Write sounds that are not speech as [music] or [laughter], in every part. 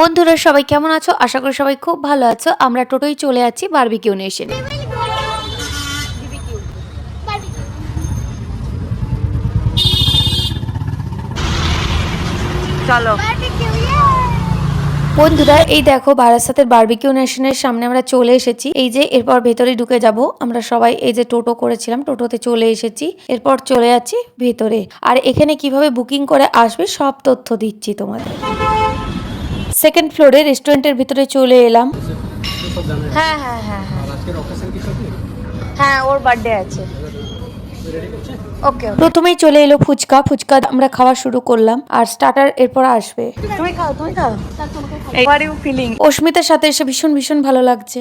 বন্ধুরা সবাই কেমন আছো? আশা করি সবাই খুব ভালো আছো। আমরা টোটোই চলে আছি বারবিকিউ নেশনে চলো। বন্ধুরা এই দেখো বারাসাতের বারবিকিউ নেশনের সামনে আমরা চলে এসেছি। এই যে এরপর ভেতরে ঢুকে যাব। আমরা সবাই এই যে টোটো করেছিলাম টোটোতে চলে এসেছি। এরপর চলে যাচ্ছি ভেতরে। আর এখানে কীভাবে বুকিং করে আসবে সব তথ্য দিচ্ছি তোমাদের। সেকেন্ড ফ্লোরে রেস্টুরেন্টের ভিতরে চলে এলাম। হ্যাঁ হ্যাঁ হ্যাঁ হ্যাঁ। হ্যাঁ ওর বার্থডে আছে। ওকে প্রথমেই চলে এলো ফুচকা। ফুচকা আমরা খাওয়া শুরু করলাম আর স্টার্টার এরপর আসবে। তুমি খাও তুমি খাও। হোয়াট ইউ ফিলিং অস্মিতার সাথে এসে ভীষণ ভীষণ ভালো লাগছে।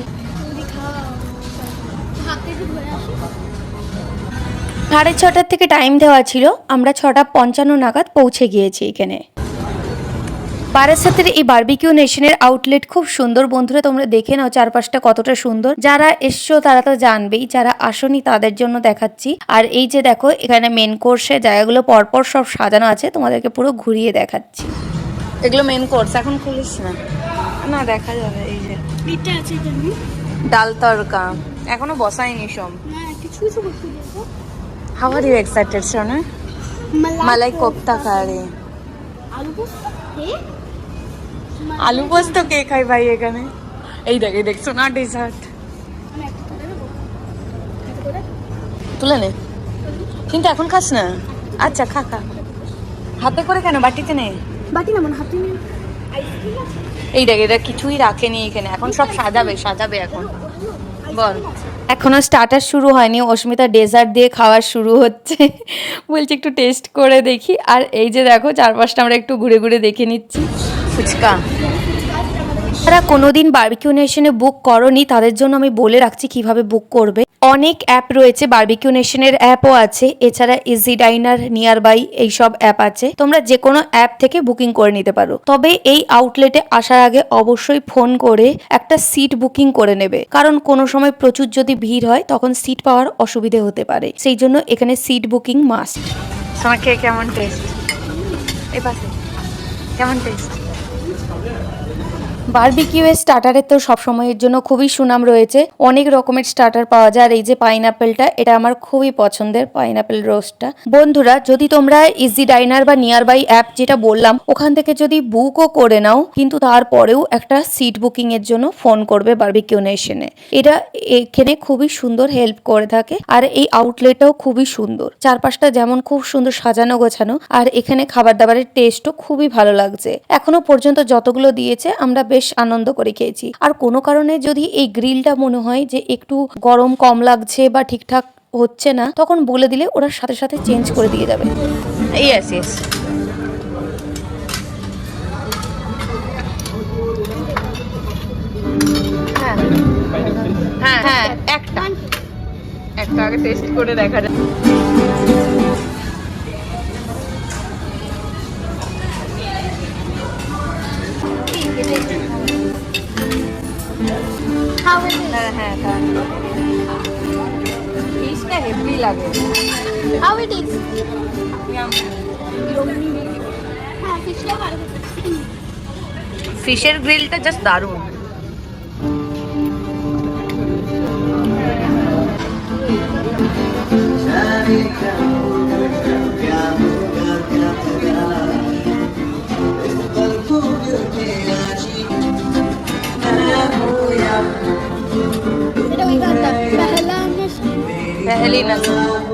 সাড়ে ছটার থেকে টাইম দেওয়া ছিল। আমরা ছটা পঞ্চান্ন নাগাদ পৌঁছে গিয়েছি এখানে। বারাসাতের এই বারবিকিউ নেশনের আউটলেট খুব সুন্দর। বন্ধুরা তোমরা দেখে নাও চারপাশটা কতটা সুন্দর। যারা এসছো তারা তো জানবেই যারা আসনি তাদের জন্য দেখাচ্ছি। আর এই যে দেখো এখানে মেন কোর্সে জায়গাগুলো পরপর সব সাজানো আছে তোমাদেরকে পুরো ঘুরিয়ে দেখাচ্ছি। এগুলো মেন কোর্স এখন খুলিস না। না দেখা যাবে এই যে। এটা আছে জানি ডাল তরকা এখনও বসায়নি সব। না কিছু কিছু বস্তু হাউ আর ইউ এক্সাইটেড সোনা? মালাই কোপ্তা কারি আলু পোস্ত? হে? আলু পোস্ত কে খাই ভাই এখানে? এই দেখ এই দেখ সোনা ডেজার্ট তুলে নে। কিন্তু এখন খাস না? আচ্ছা খা খা। হাতে করে কেন? বাটিতে নেই বাটি না মানে হাতে এই দেখ এটা কিছুই রাখেনি এখানে। এখন সব সাজাবে সাজাবে এখন। বল। এখনও স্টার্টার শুরু হয়নি। অস্মিতা ডেজার্ট দিয়ে খাওয়া শুরু হচ্ছে। বলছি একটু টেস্ট করে দেখি। আর এই যে দেখো চারপাশটা আমরা একটু ঘুরে ঘুরে দেখে নিচ্ছি। ফুচকা। যারা কোনোদিন বারবিকিউ নেশনে বুক করনি, তাদের জন্য আমি বলে রাখছি কীভাবে বুক করবে। অনেক অ্যাপ রয়েছে বারবিকিউ নেশনের অ্যাপও আছে। এছাড়া ইজি ডাইনার নিয়ার বাই এইসব অ্যাপ আছে। তোমরা যে কোনো অ্যাপ থেকে বুকিং করে নিতে পারো। তবে এই আউটলেটে আসার আগে অবশ্যই ফোন করে একটা সিট বুকিং করে নেবে। কারণ কোনো সময় প্রচুর যদি ভিড় হয়, তখন সিট পাওয়ার অসুবিধে হতে পারে। সেই জন্য এখানে সিট বুকিং মাস্ট কেমন টেস্ট কেমন টেস্ট Come in. বারবিকিউ এর স্টার্টারের তো সবসময়ের জন্য খুবই সুনাম রয়েছে। অনেক রকমের স্টার্টার পাওয়া যায়। আর এই যে পাইনাপেলটা এটা আমার খুবই পছন্দের পাইনাপেল রোস্টটা বন্ধুরা, যদি তোমরা ইজি ডাইনার বা নিয়ার বাই অ্যাপ যেটা বললাম, ওখান থেকে যদি বুকও করে নাও, কিন্তু তারপরেও একটা সিট বুকিং এর জন্য ফোন করবে বার্বিকিউ নেশনে এটা এখানে খুবই সুন্দর হেল্প করে থাকে। আর এই আউটলেটটাও খুবই সুন্দর। চারপাশটা যেমন খুব সুন্দর সাজানো গোছানো, আর এখানে খাবার দাবারের টেস্টও খুবই ভালো লাগছে। এখনও পর্যন্ত যতগুলো দিয়েছে, আমরা বেশ আনন্দ করে খেয়েছি। আর কোনো কারণে যদি এই গ্রিলটা মনে হয় যে একটু গরম কম লাগছে বা ঠিকঠাক হচ্ছে না, তখন বলে দিলে ওরা সাথে সাথে চেঞ্জ করে দিয়ে যাবে। ইয়েস ইয়েস হ্যাঁ। হ্যাঁ হ্যাঁ একটা। একটা আগে টেস্ট করে দেখা যায় হ্যাঁ হ্যাঁ ফিশটা হেভি লাগে হাউ ইট ইজ হ্যাঁ ফিশটা ভালো ফিশের গ্রিলটা জাস্ট দারুণ এটা my God, the Helena. The Helena.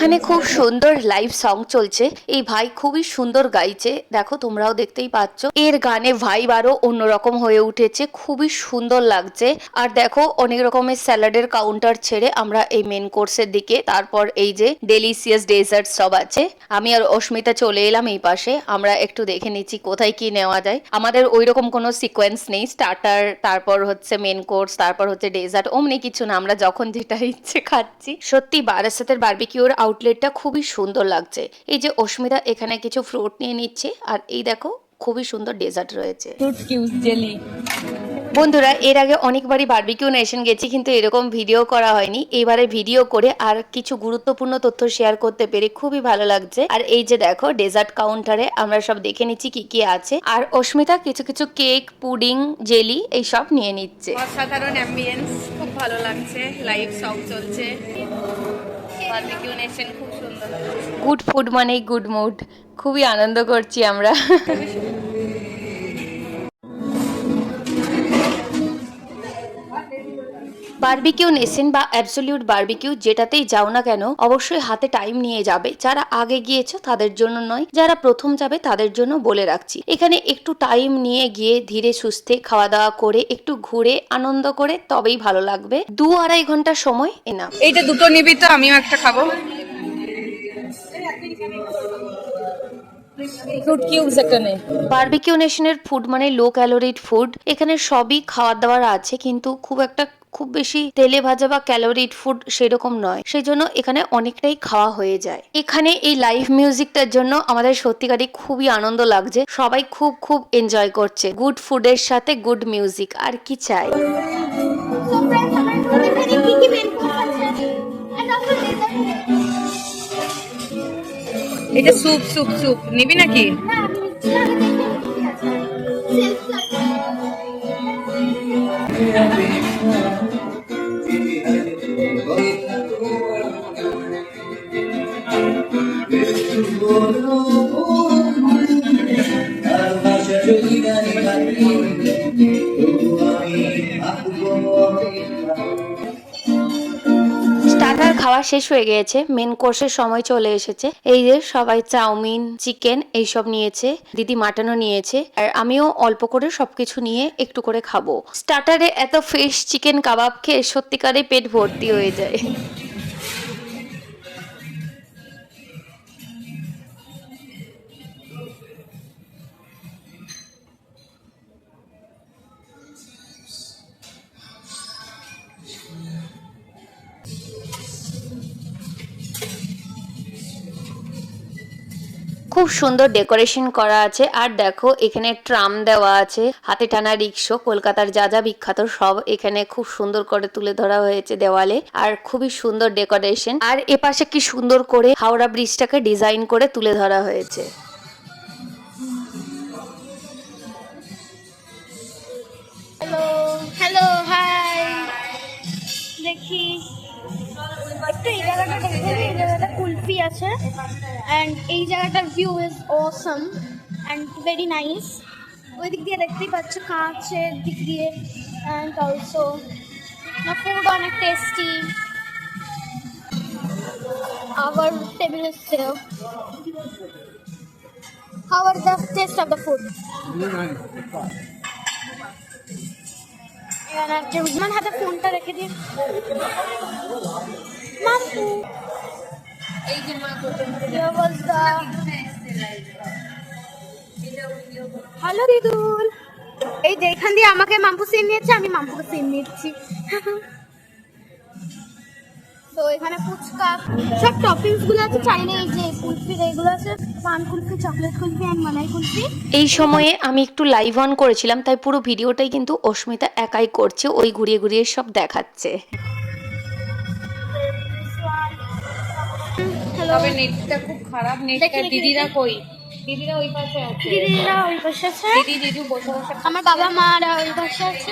এখানে খুব সুন্দর লাইভ সং চলছে। এই ভাই খুবই সুন্দর গাইছে। দেখো, তোমরাও দেখতেই পাচ্ছ। এর গানে ভাই আরও অন্যরকম হয়ে উঠেছে। খুবই সুন্দর লাগছে। আর দেখো, অনেক রকমের স্যালাডের কাউন্টার ছেড়ে আমরা এই মেন কোর্সের দিকে, তারপর এই যে ডেলিসিয়াস ডেজার্ট সব আছে। আমি আর অস্মিতা চলে এলাম এই পাশে। আমরা একটু দেখে নিচ্ছি কোথায় কি নেওয়া যায়। আমাদের ওই রকম কোনো সিকোয়েন্স নেই। স্টার্টার তারপর হচ্ছে মেন কোর্স তারপর হচ্ছে ডেজার্ট অমনি কিছু না। আমরা যখন যেটা ইচ্ছে খাচ্ছি। সত্যি বারাসাতের বার্বিকিউর আউটলেটটা খুবই সুন্দর লাগছে। এই যে অস্মিতা এখানে কিছু ফ্রুট নিয়ে নিচ্ছে আর এই দেখো খুবই সুন্দর ডেজার্ট রয়েছে। ফ্রুট কিউস জেলি বন্ধুরা এর আগে অনেকবারই বার্বিকিউ নেশন গেছি কিন্তু এরকম ভিডিও করা হয়নি। এবারে ভিডিও করে আর কিছু গুরুত্বপূর্ণ তথ্য শেয়ার করতে পেরে খুবই ভালো লাগছে। আর এই যে দেখো ডেজার্ট কাউন্টারে আমরা সব দেখে নিচ্ছি কি কি আছে। আর অস্মিতা কিছু কিছু কেক পুডিং জেলি এই সব নিয়ে নিচ্ছে। অসাধারণ অ্যাম্বিয়েন্স খুব ভালো লাগছে লাইভ সং চলছে। বারবিকিউ নেশন খুব সুন্দর। গুড ফুড মানেই গুড মুড খুবই আনন্দ করছি আমরা। বারবিকিউ নেসেন বা অ্যাবসলিউট বার্বিকিউ যেটাতেই যাও না কেন অবশ্যই হাতে টাইম নিয়ে যাবে। যারা আগে গিয়েছো তাদের জন্য নয় যারা প্রথম যাবে তাদের জন্য বলে রাখছি। এখানে একটু টাইম নিয়ে গিয়ে ধীরে সুস্থে খাওয়া দাওয়া করে একটু ঘুরে আনন্দ করে তবেই ভালো লাগবে। দু আড়াই ঘণ্টা সময় এনা এইটা দুটো নিবি তো আমিও একটা খাব। ফ্রুট কিউবস একটা নে। বারবিকিউ নেশনের ফুড মানে লো ক্যালোরিড ফুড এখানে সবই খাওয়ার দাওয়ার আছে কিন্তু খুব একটা খুব বেশি তেলে ভাজা বা ক্যালোরিড ফুড সেরকম নয়। সেই জন্য এখানে অনেকটাই খাওয়া হয়ে যায়। এখানে এই লাইভ মিউজিকটার জন্য আমাদের সত্যিকারই খুবই আনন্দ লাগছে। সবাই খুব খুব এনজয় করছে। গুড ফুডের সাথে গুড মিউজিক আর কি চাই? এটা স্যুপ স্যুপ স্যুপ নিবি নাকি? না আমি খাওয়া শেষ হয়ে গিয়েছে। মেন কোর্সের সময় চলে এসেছে। এই যে সবাই চাউমিন চিকেন এইসব নিয়েছে, দিদি মাটনও নিয়েছে, আর আমিও অল্প করে সবকিছু নিয়ে একটু করে খাব। স্টার্টারে এত ফ্রেশ চিকেন কাবাব খেয়ে সত্যিকারে পেট ভর্তি হয়ে যায়। খুব সুন্দর ডেকোরেশন করা আছে। আর দেখো, এখানে ট্রাম দেওয়া আছে। হাতে টানা রিক্সো, কলকাতার যা যা বিখ্যাত সব এখানে খুব সুন্দর করে তুলে ধরা হয়েছে দেওয়ালে। আর খুবই সুন্দর ডেকোরেশন। আর এপাশে কি সুন্দর করে হাওড়া ব্রিজটাকে ডিজাইন করে তুলে ধরা হয়েছে। হ্যালো হ্যালো হাই দেখি। একটু এই জায়গাটা দেখবেন এই জায়গাটা কুলফি আছে। অ্যান্ড এই জায়গাটার view is awesome and very nice ওই দিক দিয়ে দেখতেই পাচ্ছ কাঁচের দিক দিয়ে অ্যান্ড অলসো ফুড অনেক tasty our table is save How are the taste of the ফোনটা রেখে দিয়ে মাম্পু এই যে মা Here was হ্যালো দিদুল। এই যে এখান দিয়ে আমাকে মাম্পু সিম নিয়েছে আমি মাম্পুকে সিম নিচ্ছি। তো এখানে ফুচকা। সব টপিংসগুলো আছে চাইলে এই যে কুলফি এগুলো আছে পান কুলফি চকলেট কুলফি অ্যান্ড মালাই কুলফি। এই সময়ে আমি একটু লাইভ অন করেছিলাম তাই পুরো ভিডিওটাই কিন্তু অস্মিতা একাই করছে ওই ঘুরিয়ে ঘুরিয়ে সব দেখাচ্ছে। তবে নেটটা খুব খারাপ নেটটা দিদিরা কই? দিদিরা ওই পাশে আছে। দিদিরা ওই পাশে আছে? দিদি দিদি বসে বসে আমার বাবা মারা ওই পাশে আছে।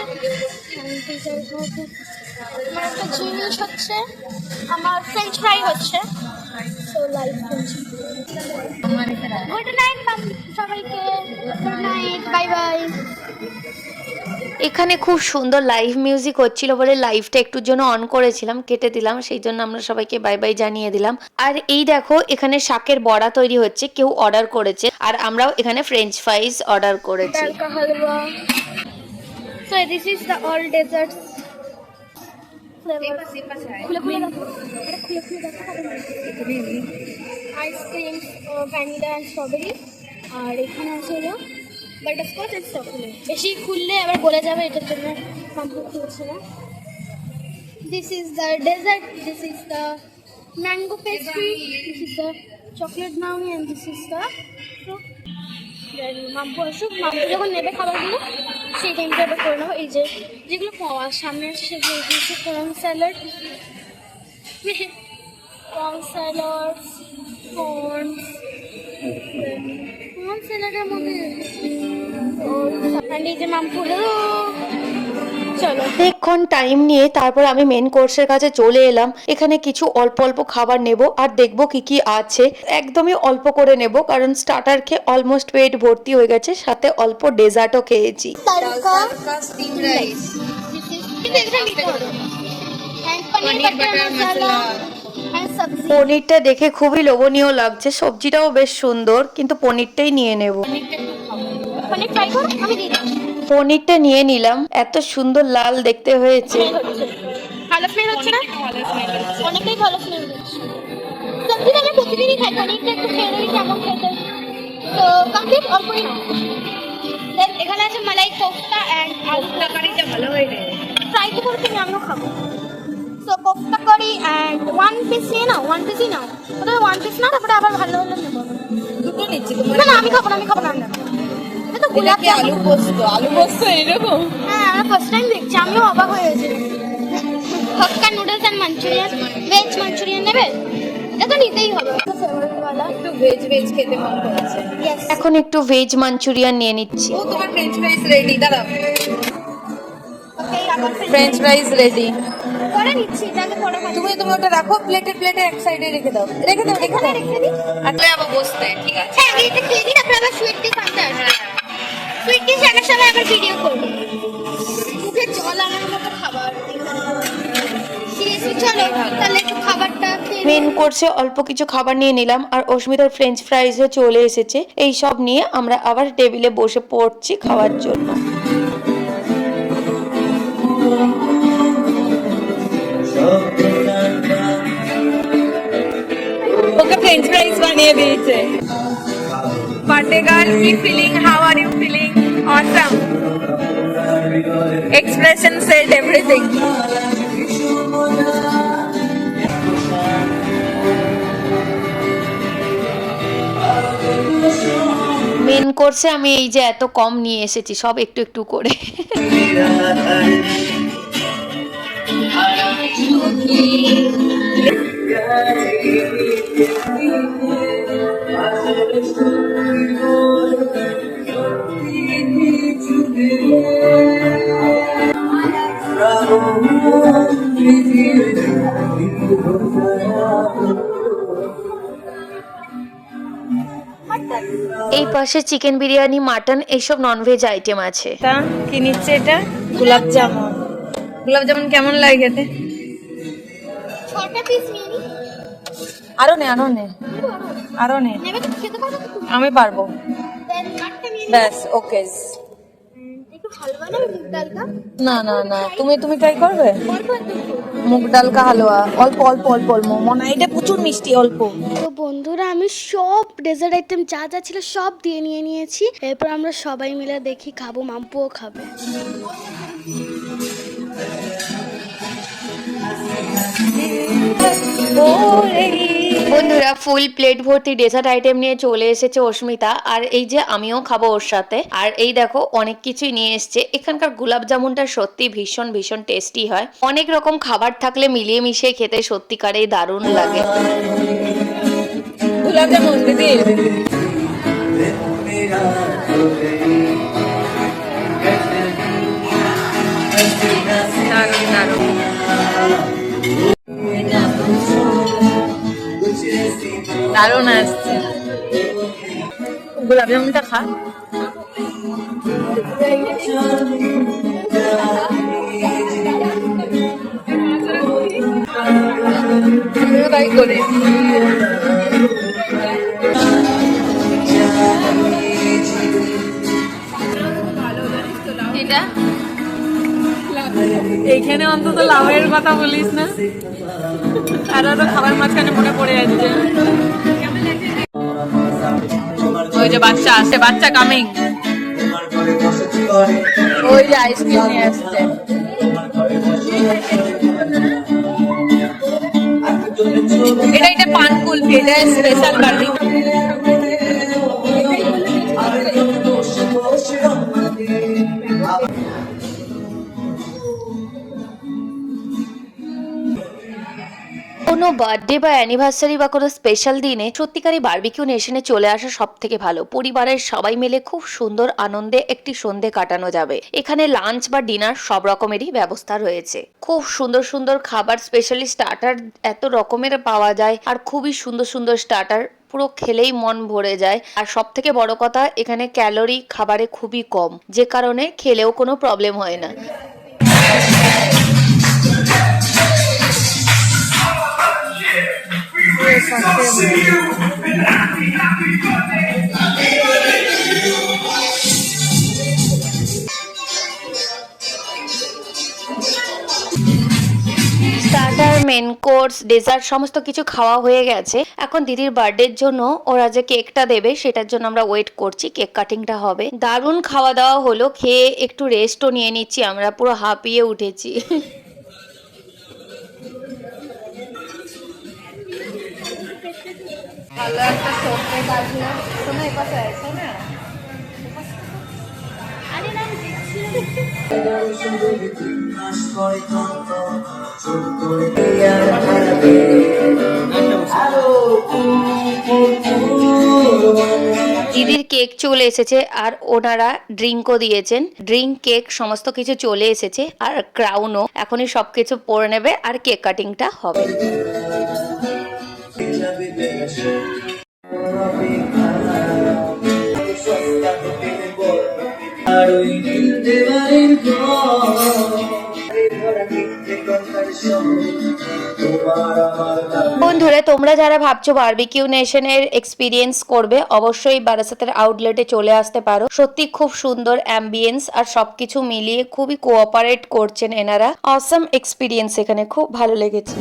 আমার একটা জিনিস হচ্ছে। আমার ফ্রেঞ্চ ফ্রাই হচ্ছে। সো গুড নাইট সবাইকে। গুড নাইট বাই বাই এখানে খুব সুন্দর লাইভ মিউজিক হচ্ছিল বলে লাইভটা একটুর জন্য অন করেছিলাম কেটে দিলাম সেই জন্য আমরা সবাইকে বাই বাই জানিয়ে দিলাম। আর এই দেখো এখানে শাকের বড়া তৈরি হচ্ছে কেউ অর্ডার করেছে আর আমরাও এখানে ফ্রেঞ্চ ফ্রাইজ অর্ডার করেছি। আর এখানে আছে হলো বাটারস্কচ অ্যান্ড চকলেট বেশি খুললে আবার গলে যাবে, এটার জন্য কমপ্লিট হচ্ছে না this is the dessert this is the. This is the chocolate brownie and this is the fruit. Then Mampu আসুক, মাম্পু যখন নেবে খাবারগুলো, সেই টাইমটা এবার করে নেব এই যে যেগুলো পাওয়া, সামনে আছে সেগুলো দিয়েছে corn salad corn salad corn ছেলেটা টাইম নিয়ে তারপর আমি মেন কোর্সের কাছে চলে এলাম। এখানে কিছু অল্প অল্প খাবার নেব আর দেখব কি কি আছে। একদমই অল্প করে নেব কারণ স্টার্টার খেয়ে অলমোস্ট পেট ভর্তি হয়ে গেছে সাথে অল্প ডেজার্টও খেয়েছি। সবজি। পনিরটা দেখে খুবই লোভনীয় লাগছে। সবজিটাও বেশ সুন্দর কিন্তু পনিরটাই নিয়ে নেব। পনিরটা নিয়ে নিলাম। এত সুন্দর লাল দেখতে হয়েছে। ভালো স্মেল হচ্ছে না? অনেকটাই ভালো স্মেল হচ্ছে। সবজি আমি প্রতিদিনই খাই পনিরটা একটু খেয়ে দেখি কেমন খেতে। তো কমপ্লিট অল্পই দেন এখানে আছে মালাই কোফতা অ্যান্ড আলু তরকারিটা ভালো হয়ে যায় করে আমিও খাব। তো kofta curry and one piece নিয়ে নাও ওয়ান পিসই নাও ওটা ওয়ান পিস না তারপরে আবার ভালো হলে নেব। দুটো নিচ্ছি না না আমি খাব না আমি খাব না। এটা তো গোলাপ আলু পোস্ত? আলু পোস্ত এরকম? হ্যাঁ আমরা ফার্স্ট টাইম দেখছি আমিও অবাক হয়ে গেছি। Hakka noodles and manchurian veg manchurian নেবে? এটা তো নিতেই হবে। একটু ভেজ ভেজ খেতে মন করেছে। এখন একটু ভেজ মাঞ্চুরিয়ান নিয়ে নিচ্ছি। ও তোমার ফ্রেঞ্চ ফ্রাইজ রেডি দাঁড়াও। ওকে আবার ফ্রেঞ্চ ফ্রাইজ রেডি করে নিচ্ছি তাহলে পরে খাব তুমি তুমি ওটা রাখো প্লেটে প্লেটে এক সাইডে রেখে দাও। রেখে দাও রেখে দাও। রেখে দিই। আচ্ছা আবার বসতে ঠিক আছে। হ্যাঁ আমি এটা খেয়ে দিই তারপরে আবার সুইট ডিশ আনতে আসব সুইট ডিশ আনার সময় আবার ভিডিও করব। মুখে জল আনার মতো খাবার। চলো তাহলে একটু খাবারটা মেন কোর্সে অল্প কিছু খাবার নিয়ে নিলাম আর অস্মিতার ফ্রেঞ্চ ফ্রাইজও চলে এসেছে। এই সব নিয়ে আমরা আবার টেবিলে বসে পড়ছি খাওয়ার জন্য। বানিয়ে দিয়েছে। বার্থডে গার্ল কি feeling how are you feeling awesome expression said everything main কোর্সে আমি এই যে এত কম নিয়ে এসেছি সব একটু একটু করে। [laughs] এই পাশে চিকেন বিরিয়ানি, মাটন, এইসব ননভেজ আইটেম আছে। কি নিচ্ছে এটা? গোলাপ জামুন। গোলাপ জামুন কেমন লাগে আরও নে আরও নে। আরও নে। আমি পারব। ব্যাস ওকে না না না তুমি তুমি ট্রাই করবে? মুগ ডাল কা হালুয়া। অল্প অল্প অল্প অল্প মনে এটা প্রচুর মিষ্টি অল্প। তো বন্ধুরা আমি সব ডেজার্ট আইটেম যা যা ছিল সব দিয়ে নিয়ে নিয়েছি। এরপর আমরা সবাই মিলে দেখি খাব মাম্পুও খাবে। বন্ধুরা ফুল প্লেট ভর্তি ডেজার্ট আইটেম নিয়ে চলে এসেছে অস্মিতা। আর এই যে আমিও খাব ওর সাথে। আর এই দেখো অনেক কিছুই নিয়ে এসেছে। এখানকার গোলাপ জামুনটা সত্যি ভীষণ ভীষণ টেস্টি হয়। অনেক রকম খাবার থাকলে মিলিয়ে মিশিয়ে খেতে সত্যিকারেই দারুণ লাগে। গোলাপ জামুন দিদি। দারুণ আসছে। গোলাপ জামুনটা খা। তাই করি। এইখানে অন্তত লাভের কথা বলিস না? আর আরও খাবার মাঝখানে মনে পড়ে যাচ্ছে। ওই যে বাচ্চা আসছে, বাচ্চা কামিং ওই যে আইসক্রিম নিয়ে আসছে। এটা এটা পান কুলফি এটা স্পেশাল বার্বি কোনো বার্থডে বা অ্যানিভার্সারি বা কোনো স্পেশাল দিনে সত্যিকারই বার্বিকিউ নেশনে চলে আসা সব থেকে ভালো। পরিবারের সবাই মিলে খুব সুন্দর আনন্দে একটি সন্ধে কাটানো যাবে। এখানে লাঞ্চ বা ডিনার সব রকমেরই ব্যবস্থা রয়েছে। খুব সুন্দর সুন্দর খাবার স্পেশালি স্টার্টার এত রকমের পাওয়া যায় আর খুবই সুন্দর সুন্দর স্টার্টার পুরো খেলেই মন ভরে যায়। আর সব থেকে বড় কথা, এখানে ক্যালোরি খাবারে খুবই কম। যে কারণে খেলেও কোনো প্রবলেম হয় না। স্টার্টার মেন কোর্স ডেজার্ট সমস্ত কিছু খাওয়া হয়ে গেছে। এখন দিদির বার্থডের জন্য ওরা যে কেকটা দেবে, সেটার জন্য আমরা ওয়েট করছি কেক কাটিংটা হবে। দারুণ খাওয়া দাওয়া হলো, খেয়ে একটু রেস্টও নিয়ে নিচ্ছি, আমরা পুরো হাঁপিয়ে উঠেছি। [laughs] ভালো একটা সন্ধে কাটলো শোনো এ পাশে আয়, না। দিদির কেক চলে এসেছে আর ওনারা ড্রিঙ্কও দিয়েছেন। ড্রিঙ্ক কেক সমস্ত কিছু চলে এসেছে আর ক্রাউনও। এখনই সবকিছু পরে নেবে আর কেক কাটিংটা হবে। বন্ধুরা, তোমরা যারা ভাবছ বারবিকিউ নেশনের এক্সপিরিয়েন্স করবে, অবশ্যই বারাসাতের আউটলেটে চলে আসতে পারো। সত্যি খুব সুন্দর অ্যাম্বিয়েন্স আর সবকিছু মিলিয়ে খুবই কোঅপারেট করছেন এনারা। অসম এক্সপিরিয়েন্স এখানে, খুব ভালো লেগেছে।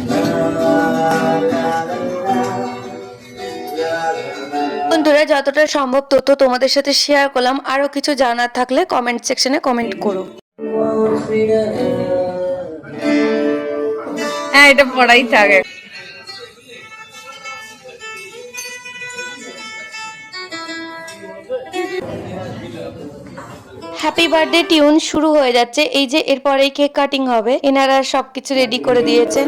বন্ধুরা যতটা সম্ভব তত তোমাদের সাথে শেয়ার করলাম। আরও কিছু জানার থাকলে কমেন্ট সেকশনে কমেন্ট করো। হ্যাঁ এটা পড়াই থাকে। হ্যাপি বার্থডে টিউন শুরু হয়ে যাচ্ছে। এই যে এরপরেই কেক কাটিং হবে। এনারা সবকিছু রেডি করে দিয়েছেন।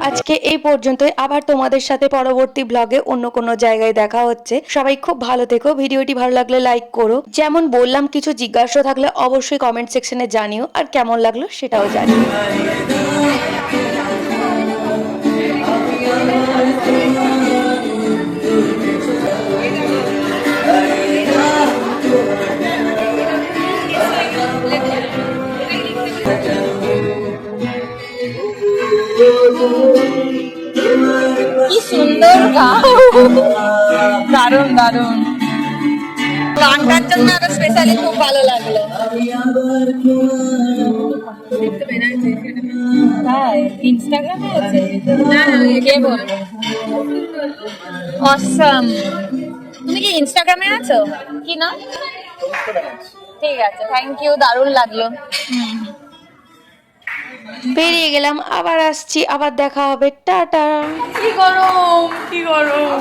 আজকে এই পর্যন্তই। আবার তোমাদের সাথে পরবর্তী ব্লগে অন্য কোনো জায়গায় দেখা হচ্ছে। সবাই খুব ভালো থেকো। ভিডিওটি ভালো লাগলে লাইক করো। যেমন বললাম, কিছু জিজ্ঞাসা থাকলে অবশ্যই কমেন্ট সেকশনে জানিও। আর কেমন লাগল সেটাও জানিও। দারুণ দারুণ। গানটার জন্য আরও স্পেশালি খুব ভালো লাগল। ইনস্টাগ্রামে আছে। না কে বলব অসম তুমি কি ইনস্টাগ্রামে আছো? কি না ঠিক আছে থ্যাংক ইউ দারুণ লাগল। বেরিয়ে গেলাম আবার আসছি আবার দেখা হবে টাটা। কি গরম কি গরম।